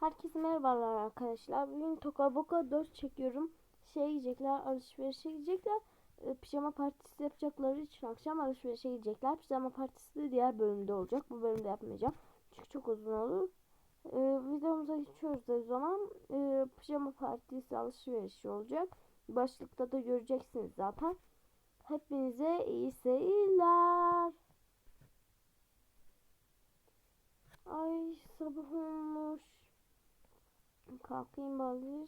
Herkese merhabalar arkadaşlar. Bugün Toka Boka 4 çekiyorum. Şey gidecekler, alışverişe gidecekler. E, pijama partisi yapacakları için akşam alışverişe gidecekler. Pijama partisi de diğer bölümde olacak. Bu bölümde yapmayacağım. Çünkü çok uzun olur. E, videomuza geçiyoruz o zaman. E, pijama partisi alışverişi olacak. Başlıkta da göreceksiniz zaten. Hepinize iyi seyirler. Ay sabah olmuş. Kalkayım bari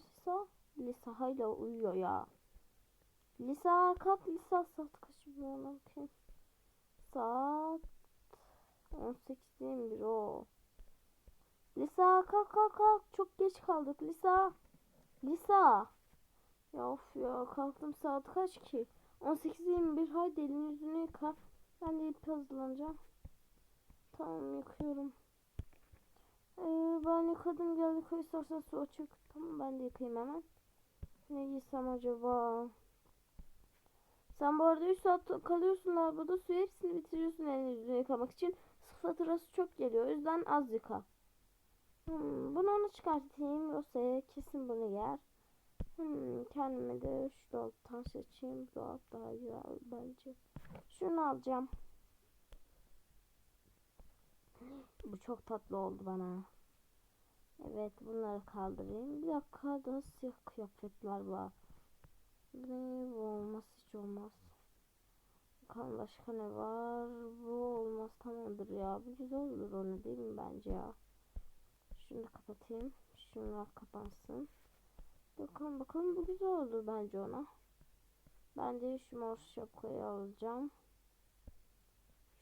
Lisa. Hala uyuyor ya. Lisa kalk Lisa saat kaç bir bakayım. Saat 18 değil mi bir o. Lisa kalk kalk kalk çok geç kaldık Lisa. Lisa. Ya of ya kalktım saat kaç ki? 18.21 haydi elini yüzünü yıka. Ben de ip hazırlanacağım. Tamam yıkıyorum. Ee, ben yıkadım geldi koy istersen su açık. Tamam ben de yıkayayım hemen. Ne giysem acaba? Sen bu arada 3 saat kalıyorsun lavaboda su hepsini bitiriyorsun elini yüzünü yıkamak için. Su faturası çok geliyor o yüzden az yıka. Hmm, bunu onu çıkartayım. Rosa'ya kesin bunu yer. Hmm, kendime de şu dolaptan seçeyim. Dolap daha güzel bence. Şunu alacağım. Bu çok tatlı oldu bana. Evet bunları kaldırayım. Bir dakika daha siyah kıyafetler var. Ne bu olmaz hiç olmaz. Bakalım başka ne var? Bu olmaz tamamdır ya. Bu güzel olur onu değil mi bence ya. Şunu da kapatayım. Şunlar kapansın. Bakalım bakalım bu güzel olur bence ona. Ben de şu mor şapkayı alacağım.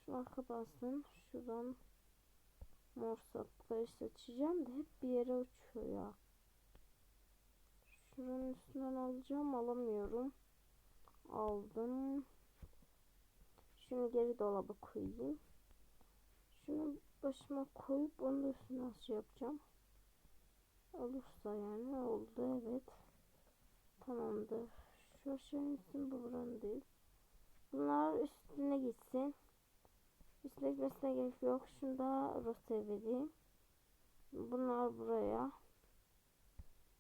Şunlar kapansın. Şuradan mor sapları seçeceğim de hep bir yere uçuyor ya. Şuranın üstünden alacağım alamıyorum. Aldım. Şunu geri dolaba koyayım. Şunu başıma koyup onun da üstüne şey yapacağım. Olursa yani oldu evet. Tamamdır. Şu şeyin üstü bu buranın değil. Bunlar üstüne gitsin. Gitmesine gerek yok. Şunu da Rosa'ya vereyim. Bunlar buraya.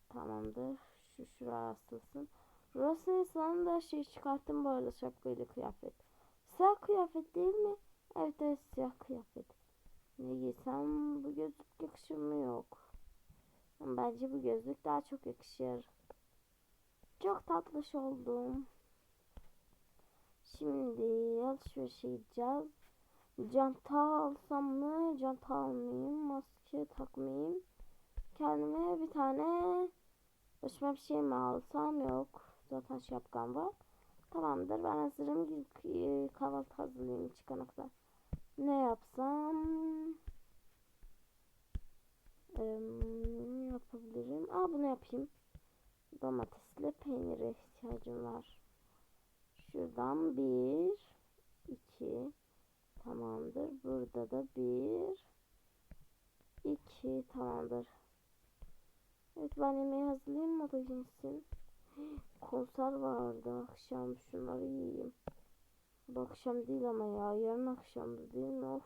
Tamamdır. Şu şuraya asılsın. Rosa'ya sana da şey çıkarttım bu arada şapkayla kıyafet. Siyah kıyafet değil mi? Evet evet siyah kıyafet. Ne giysem bu gözlük yakışır mı yok. Bence bu gözlük daha çok yakışır. Çok tatlış oldum. Şimdi alışverişe gideceğiz. Canta alsam mı? Canta almayayım. Maske takmayayım. Kendime bir tane başıma bir şey mi alsam? Yok. Zaten şapkam var. Tamamdır. Ben hazırım. Gidip kahvaltı hazırlayayım çıkana kadar. Ne yapsam? Ee, yapabilirim? Aa bunu yapayım. Domatesle peynire ihtiyacım var. Şuradan bir, iki, tamamdır. Burada da bir, iki, tamamdır. Evet ben yemeği hazırlayayım o da yensin. Konser vardı akşam şunları yiyeyim. Bu akşam değil ama ya yarın akşamdı değil mi? Of.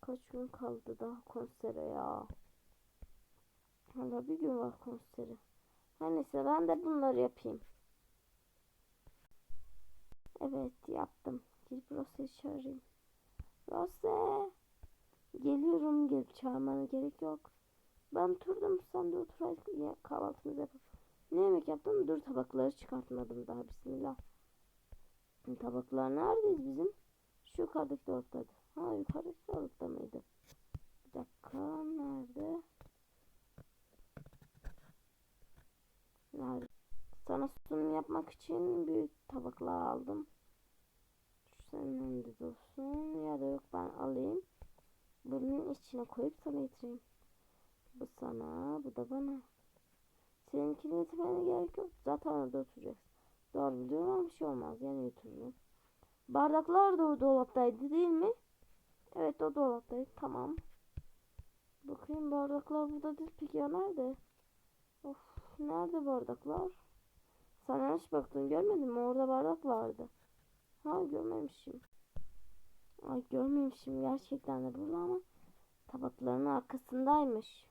Kaç gün kaldı daha konsere ya. Hala bir gün var konseri. Her neyse ben de bunları yapayım. Evet yaptım. Gidip Rose'yi çağırayım. Rose. Geliyorum gelip çağırmana gerek yok. Ben oturdum sen de otur ya, kahvaltımızı yapalım. Ne yemek yaptım? Dur tabakları çıkartmadım daha bismillah. Tabaklar neredeyiz bizim? Şu yukarıdaki dolaptaydı. Ha yukarıdaki dolapta mıydı? Bir dakika nerede? Nerede? Sana sunum yapmak için büyük tabaklar aldım. Önünde dursun ya da yok ben alayım. Bunun içine koyup sana getireyim. Bu sana, bu da bana. Seninkini getirmene gerek yok. Zaten orada oturacaksın. Doğru biliyorum ama bir şey olmaz. Yani götürürüm. Bardaklar da o dolaptaydı değil mi? Evet o dolaptaydı. Tamam. Bakayım bardaklar burada değil. Peki ya nerede? Of nerede bardaklar? Sen yanlış baktın görmedin mi? Orada bardak vardı. Ha görmemişim. Ay görmemişim gerçekten de burada ama tabakların arkasındaymış.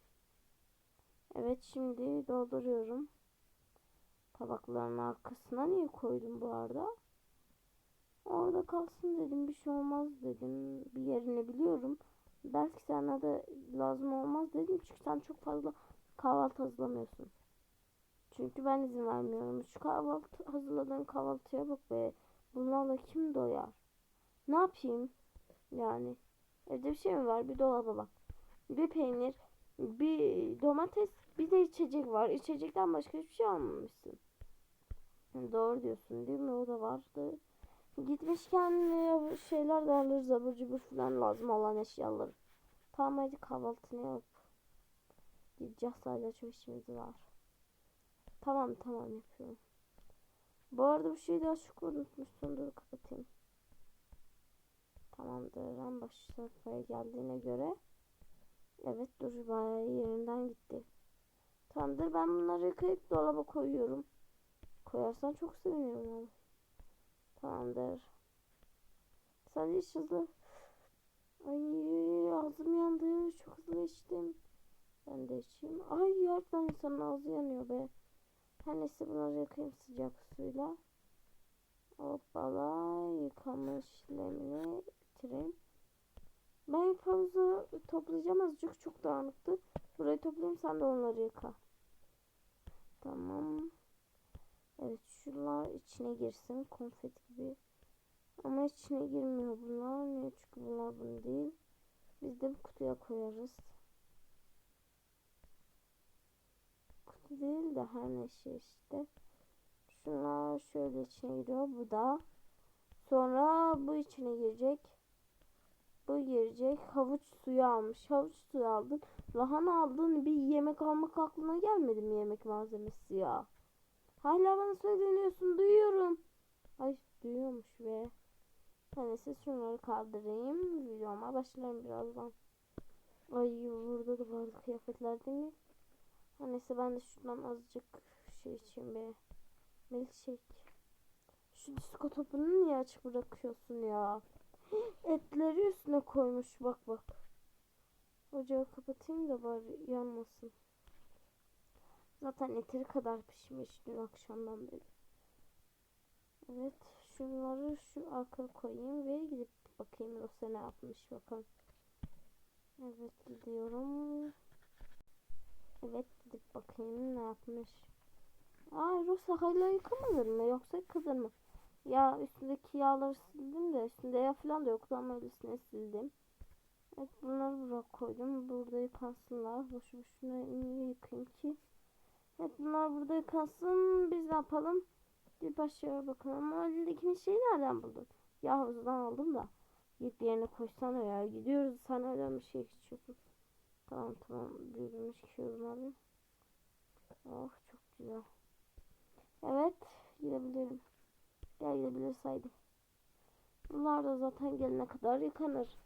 Evet şimdi dolduruyorum. Tabakların arkasına niye koydum bu arada? Orada kalsın dedim bir şey olmaz dedim. Bir yerini biliyorum. Belki sana da lazım olmaz dedim. Çünkü sen çok fazla kahvaltı hazırlamıyorsun. Çünkü ben izin vermiyorum. Şu kahvaltı hazırladığın kahvaltıya bak be. Bunlarla kim doyar? Ne yapayım? Yani evde bir şey mi var? Bir dolaba bak. Bir peynir, bir domates, bir de içecek var. İçecekten başka hiçbir şey almamışsın. Doğru diyorsun değil mi? O da vardı. Gitmişken şeyler de alırız abur cubur falan lazım olan eşyaları. Tamam hadi kahvaltını yap. Gideceğiz hala çok işimiz var. Tamam tamam yapıyorum. Bu arada bir şey daha çok unutmuşsun. Dur kapatayım. Tamamdır. En baş sayfaya geldiğine göre. Evet dur bayağı yerinden gitti. Tamamdır ben bunları yıkayıp dolaba koyuyorum. Koyarsan çok sevinirim abi. Tamamdır. Sen iş hızlı. Ay ağzım yandı. Çok hızlı içtim. Ben de içeyim. Ay harbiden insanın ağzı yanıyor be. Her neyse bunları yıkayayım sıcak suyla. Hoppala yıkama işlemini bitireyim. Ben havuzu toplayacağım azıcık çok dağınıktı. Burayı toplayayım sen de onları yıka. Tamam. Evet şunlar içine girsin konfet gibi. Ama içine girmiyor bunlar. Niye? Çünkü bunlar bunu değil. Biz de bu kutuya koyarız. Değil de her neyse işte. Şunlar şöyle içine giriyor. Bu da. Sonra bu içine girecek. Bu girecek. Havuç suyu almış. Havuç suyu aldın. Lahana aldın. Bir yemek almak aklına gelmedi mi yemek malzemesi ya? Hala bana söyleniyorsun. Duyuyorum. Ay duyuyormuş be. Siz şunları kaldırayım. Videoma başlarım birazdan. Ay burada da vardı kıyafetler değil mi? Ha, Neyse ben de şuradan azıcık şey içeyim be. Milkshake. Şu disko topunu niye açık bırakıyorsun ya? Etleri üstüne koymuş bak bak. Ocağı kapatayım da bari yanmasın. Zaten eteri kadar pişmiş dün akşamdan beri. Evet şunları şu arkaya koyayım ve gidip bakayım Rosa ne yapmış bakalım. Evet gidiyorum. Evet gidip bakayım ne yapmış. Aa Rosa hala yıkamadın mı yoksa yıkadın mı? Ya üstündeki yağları sildim de üstünde yağ falan da yoktu ama öylesine sildim. Evet bunları buraya koydum. Burada yıkansınlar. Boşu boşuna niye yıkayayım ki? Evet bunlar burada yıkansın. Biz ne yapalım? Bir başka bakalım. Ama elindeki şeyi nereden buldun? Ya havuzdan aldım da. Git yerine koysana ya. Gidiyoruz. Sen öyle bir şey içiyorsun. Tamam tamam. Büyümüş kişiyorum abi. Oh çok güzel. Evet. Gidebilirim. Gel gidebiliriz haydi. Bunlar da zaten gelene kadar yıkanır.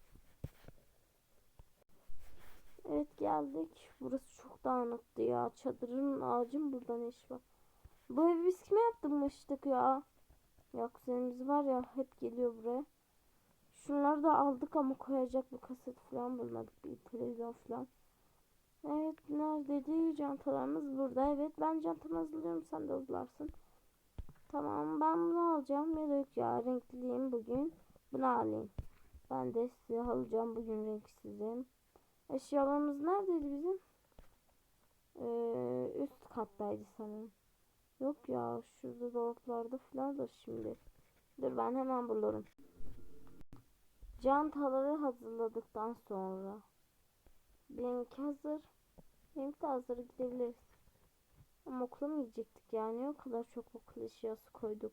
Evet geldik. Burası çok dağınıktı ya. Çadırın ağacın burada ne iş var? Bu evi biz kime yaptırmıştık ya? Ya kuzenimiz var ya hep geliyor buraya. Şunları da aldık ama koyacak bir kaset falan bulmadık. Bir televizyon falan. Evet neredeydi? Cantalarımız burada. Evet ben çantamı hazırlıyorum. Sen de hazırlarsın. Tamam ben bunu alacağım. Yok ya renkliyim bugün. Bunu alayım. Ben de siyah alacağım. Bugün renksizim. Eşyalarımız neredeydi bizim? Ee, üst kattaydı sanırım. Yok ya şurada dolaplarda falan da şimdi. Dur ben hemen bulurum. Cantaları hazırladıktan sonra. Benimki hazır. Hazır gidebiliriz. Ama okula mı gidecektik yani? O kadar çok okul eşyası koyduk.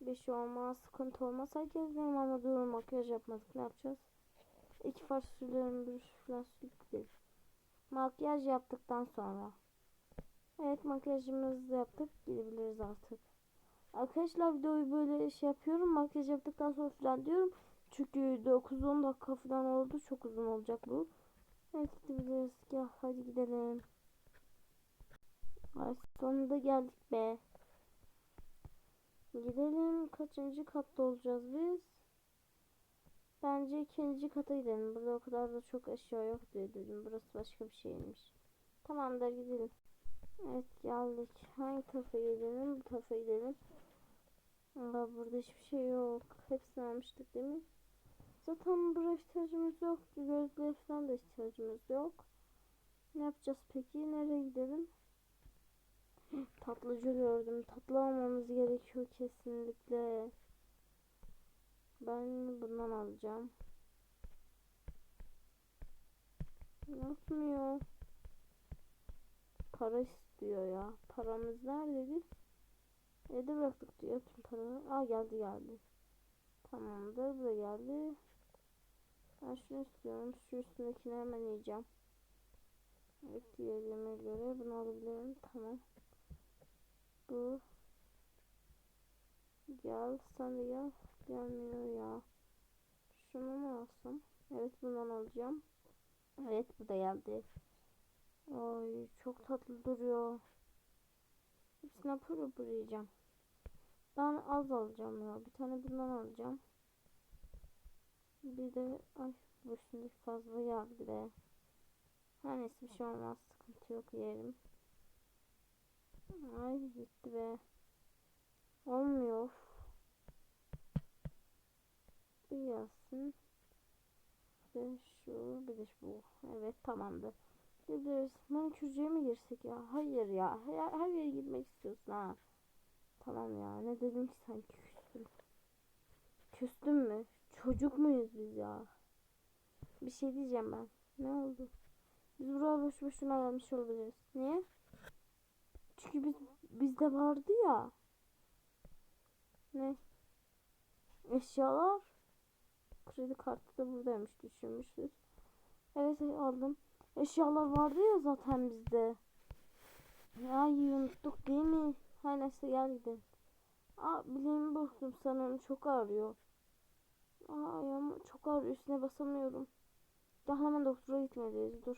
Bir şey olmaz. Sıkıntı olmaz. Herkes benim ama durun makyaj yapmadık. Ne yapacağız? İki sürüyorum. Bir sürüp gidelim. Makyaj yaptıktan sonra. Evet makyajımızı yaptık. Gidebiliriz artık. Arkadaşlar videoyu böyle şey yapıyorum. Makyaj yaptıktan sonra falan diyorum. Çünkü 9-10 dakika falan oldu. Çok uzun olacak bu. Evet gidebiliriz. Gel hadi gidelim. Ay sonunda geldik be. Gidelim. Kaçıncı katta olacağız biz? Bence ikinci kata gidelim. Burada o kadar da çok eşya yok diye dedim. Burası başka bir şeymiş. Tamamdır gidelim. Evet geldik. Hangi tarafa gidelim? Bu tarafa gidelim. Aa, burada hiçbir şey yok. Hepsini almıştık değil mi? Zaten buraya ihtiyacımız yok. Gözlüğe falan da ihtiyacımız yok. Ne yapacağız peki? Nereye gidelim? Tatlıcı gördüm. Tatlı almamız gerekiyor kesinlikle. Ben bundan alacağım. Yapmıyor. Para istiyor ya. Paramız neredeydi? Evde bıraktık diyor tüm paraları. Aa geldi geldi. Tamamdır. Bu da geldi. Ben şunu istiyorum. Şu üstündekini hemen yiyeceğim. Evet diğerlerine göre bunu alabilirim. Tamam. Bu. Gel. Sen de gel. Gelmiyor ya. Şunu mu alsam? Evet bundan alacağım. Evet bu da geldi. Ay çok tatlı duruyor. Hepsine pırı pırı yiyeceğim. Ben az alacağım ya. Bir tane bundan alacağım. Bir de ay bu üstündeki fazla geldi be. Her neyse bir şey olmaz. Sıkıntı yok yerim. Ay gitti be. Olmuyor. Bir gelsin. Bir de şu bir de şu. Evet tamamdır. Gidiyoruz. Manikürcüye mi girsek ya? Hayır ya. Her, her yere girmek istiyorsun ha. Tamam ya. Ne dedim ki sanki küstüm. Küstüm mü? Çocuk muyuz biz ya? Bir şey diyeceğim ben. Ne oldu? Biz buraya boş boşuna gelmiş olabiliriz. Niye? Çünkü biz bizde vardı ya. Ne? Eşyalar. Kredi kartı da buradaymış düşünmüşüz. Evet aldım. Eşyalar vardı ya zaten bizde. Ya unuttuk değil mi? Her neyse gel gidelim. Aa bileğimi burktum sanırım çok ağrıyor. Aa ayağım çok ağrıyor üstüne basamıyorum. Ya hemen doktora gitmeliyiz dur.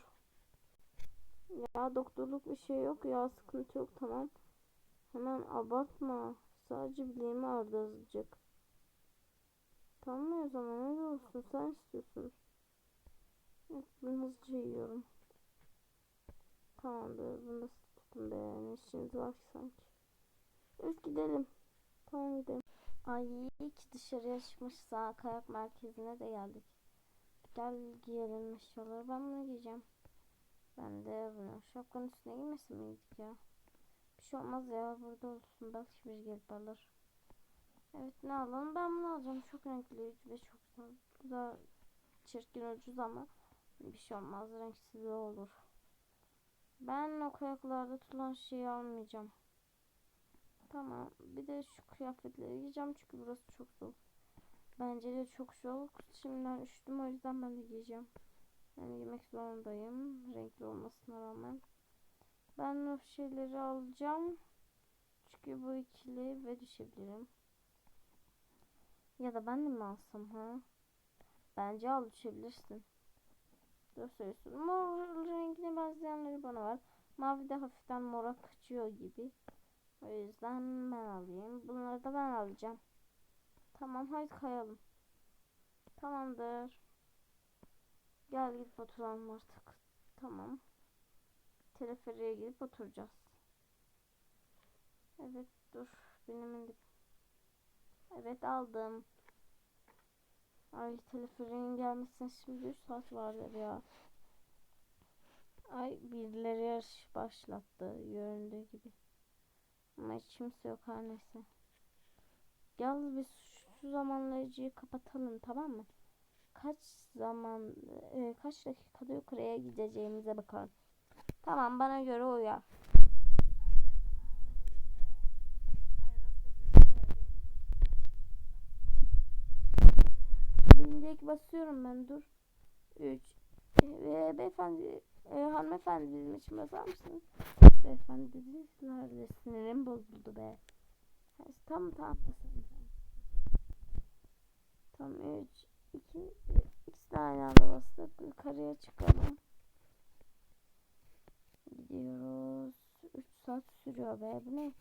Ya doktorluk bir şey yok ya sıkıntı yok tamam. Hemen abartma. Sadece bileğimi ağrıdı azıcık. Tamam o zaman öyle olsun sen istiyorsun. Evet bunu hızlıca yiyorum. Tamamdır bunu da tuttum be. Ne işiniz var ki sanki. Evet gidelim. Tamam gidelim. Ay iyi ki dışarıya çıkmışsa kayak merkezine de geldik. Gel giyelim eşyaları. Ben bunu giyeceğim. Ben de bunu. Şapkanın üstüne giymesin miydik ya? Bir şey olmaz ya. Burada olsun. Belki bir gelip alır. Evet ne alalım? Ben bunu alacağım. Çok renkli ve çok güzel. Bu da çirkin ucuz ama bir şey olmaz. Renksiz de olur. Ben o kayaklarda tutulan şeyi almayacağım. Tamam. Bir de şu kıyafetleri giyeceğim çünkü burası çok soğuk. Bence de çok soğuk. Şimdiden üşüdüm o yüzden ben de giyeceğim. Yani giymek zorundayım. Renkli olmasına rağmen. Ben o şeyleri alacağım. Çünkü bu ikili ve düşebilirim. Ya da ben de mi alsam ha? Bence al düşebilirsin. Dur söylüyorsun. Mor rengine benzeyenleri bana var. Mavi de hafiften mora kaçıyor gibi. O yüzden ben alayım. Bunları da ben alacağım. Tamam hadi kayalım. Tamamdır. Gel gidip oturalım artık. Tamam. Teleferiye gidip oturacağız. Evet dur. Benim indik. Evet aldım. Ay teleferiğin gelmesine şimdi 3 saat vardır ya. Ay birileri yarış başlattı göründüğü gibi. Ama hiç kimse yok her neyse. Gel biz şu zamanlayıcıyı kapatalım tamam mı? Kaç zaman e, kaç dakikada yukarıya gideceğimize bakalım. Tamam bana göre uyar. Bindek basıyorum ben dur. 3 ve beyefendi e, hanımefendi bizim için basar mısınız? Beyefendi dedi nerede sinirim bozuldu be. Tam tam basalım. Tam 3 2 ikisi de aynı anda bastık. Yukarıya çıkalım. Gidiyoruz. 3 saat sürüyor be. Bu ne?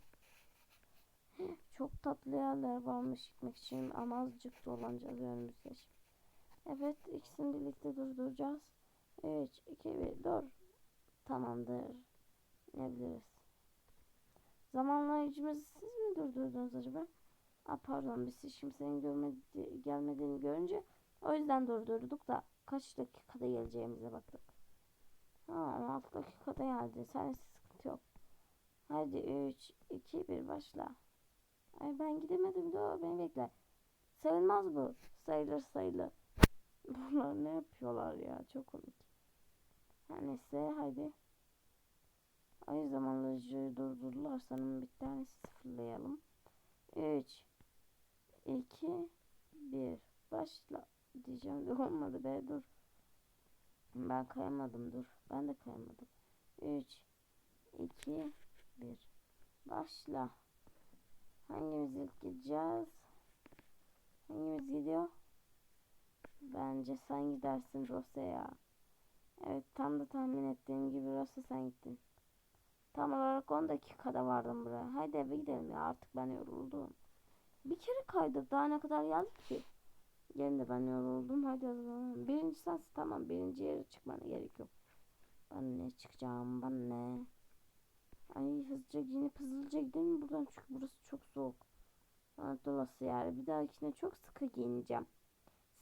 Çok tatlı yerler varmış gitmek için ama azıcık dolanacağız önümüzde. Evet ikisini birlikte durduracağız. 3, 2, 1 dur. Tamamdır. İnebiliriz. Zamanlayıcımızı siz mi durdurdunuz acaba? Aa, pardon biz kimsenin görmedi, gelmediğini görünce o yüzden durdurduk da kaç dakikada geleceğimize baktık. Ha 16 dakikada geldi. Sen sıkıntı yok. Hadi 3, 2, 1 başla. Ay ben gidemedim. Dur beni bekle. Sayılmaz bu. Sayılır sayılır. Bunlar ne yapıyorlar ya? Çok komik. Her neyse haydi. Ay zamanlayıcıyı durdurdular. Sanırım bir tanesi sıfırlayalım. 3 2 1 Başla diyeceğim de olmadı be dur. Ben kayamadım dur. Ben de kayamadım. 3 2 1 Başla. Hangimiz ilk gideceğiz? Hangimiz gidiyor? Bence sen gidersin Rose ya. Evet tam da tahmin ettiğim gibi Rose sen gittin. Tam olarak 10 dakikada vardım buraya. Haydi eve gidelim ya artık ben yoruldum. Bir kere kaydık daha ne kadar geldik ki? Gene de ben yoruldum. Hadi zaman. Birinci sensin tamam. Birinci yere çıkmana gerek yok. Ben ne çıkacağım ben ne? Ay hızlıca giyinip hızlıca gidelim buradan çünkü burası çok soğuk. Anadolu'su yani. Bir dahakine çok sıkı giyineceğim.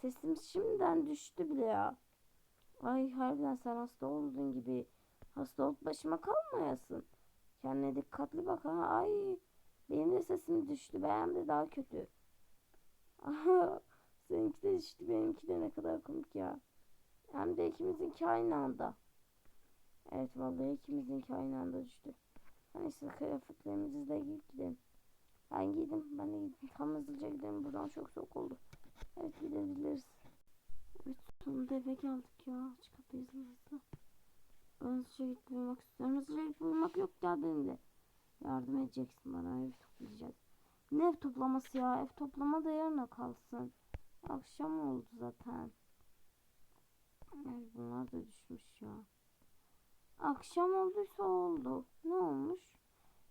Sesim şimdiden düştü bile ya. Ay harbiden sen hasta olduğun gibi. Hasta olup başıma kalmayasın. Kendine dikkatli bak ha. Ay benim de sesim düştü. Benim de daha kötü. Aha, seninki de düştü. Benimki de ne kadar komik ya. Hem de ikimizinki aynı anda. Evet vallahi ikimizinki aynı anda düştü. Neyse kıyafetlerimizi de giyip gidelim. Ben giydim. Ben de giydim. Tam hızlıca gidelim. Buradan çok soğuk oldu. Evet gidebiliriz. Evet sonunda eve geldik ya. Aç kapıyı hızlı. Ben gidip uyumak istiyorum. Gidip uyumak yok ya benim de. Yardım edeceksin bana ev toplayacağız. Ne ev toplaması ya? Ev toplama da yarına kalsın. Akşam oldu zaten. Ay bunlar da düşmüş ya. Akşam olduysa oldu. Ne olmuş?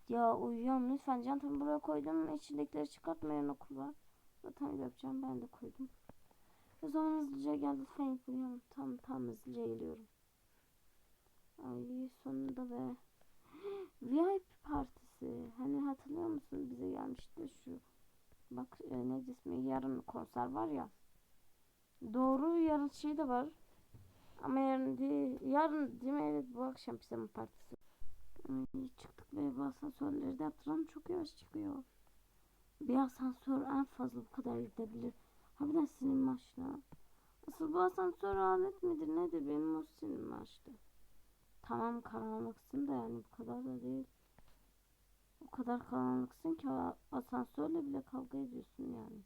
Ya uyuyorum lütfen çantamı buraya koydum. İçindekileri çıkartmayan okul. Zaten yapacağım ben de koydum. O zaman hızlıca gel lütfen uyuyalım. Tam tam hızlıca geliyorum. Ay sonunda be. VIP partisi. Hani hatırlıyor musun bize gelmişti şu. Bak e, ne ismi yarın konser var ya. Doğru yarın şey de var. Ama yarın değil. Yarın değil mi? Evet bu akşam pijama partisi. Ay, çıktık ve bu asansörleri de yaptıran çok yavaş çıkıyor. Bir asansör en fazla bu kadar gidebilir. Harbiden sinir maçla. Asıl bu asansör alet midir nedir benim o sinir maçtı. Tamam karanlıksın da yani bu kadar da değil. O kadar karanlıksın ki asansörle bile kavga ediyorsun yani.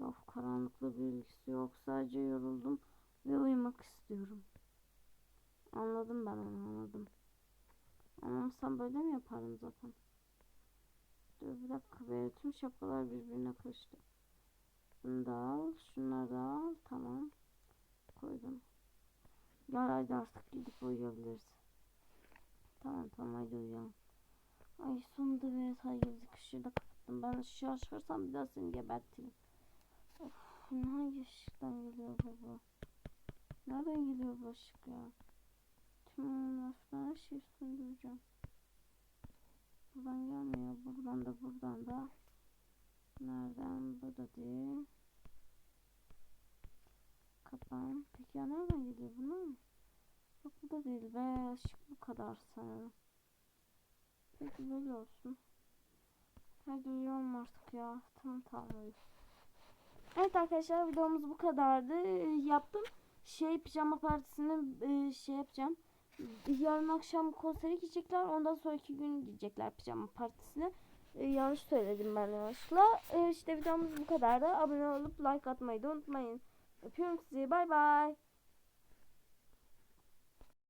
Yok karanlıkla bir ilgisi yok. Sadece yoruldum ve uyumak istiyorum. Anladım ben onu anladım. Anlamasam böyle mi yaparım zaten? Dur bir dakika be tüm şapkalar birbirine karıştı. Bunu da al, şunları da al. Tamam. Koydum. Gel hadi artık gidip uyuyabiliriz. Tamam tamam hadi uyuyalım. Ay sonunda bir yatağa girdik. Işığı da kapattım. Ben ışığı açarsam bir daha seni gebertirim. Of hangi ışıktan geliyor bu? Nereden geliyor bu ışık ya? Tüm raftan her şeyi söndüreceğim. Buradan gelmiyor. Buradan da buradan da. Nereden? Bu da değil. Kapan. Peki ya nereden geliyor bunlar mı? Yok bu da değil be. Işık bu kadar sanırım. Peki böyle olsun. Hadi uyuyalım artık ya. Tamam tamam uyu. Evet arkadaşlar videomuz bu kadardı. Yaptım. Şey pijama partisini e, şey yapacağım. Yarın akşam konsere gidecekler. Ondan sonraki gün gidecekler pijama partisine. Ee, yanlış söyledim ben yanlışla. Ee, işte videomuz bu kadardı. Abone olup like atmayı da unutmayın. Öpüyorum sizi. Bay bay.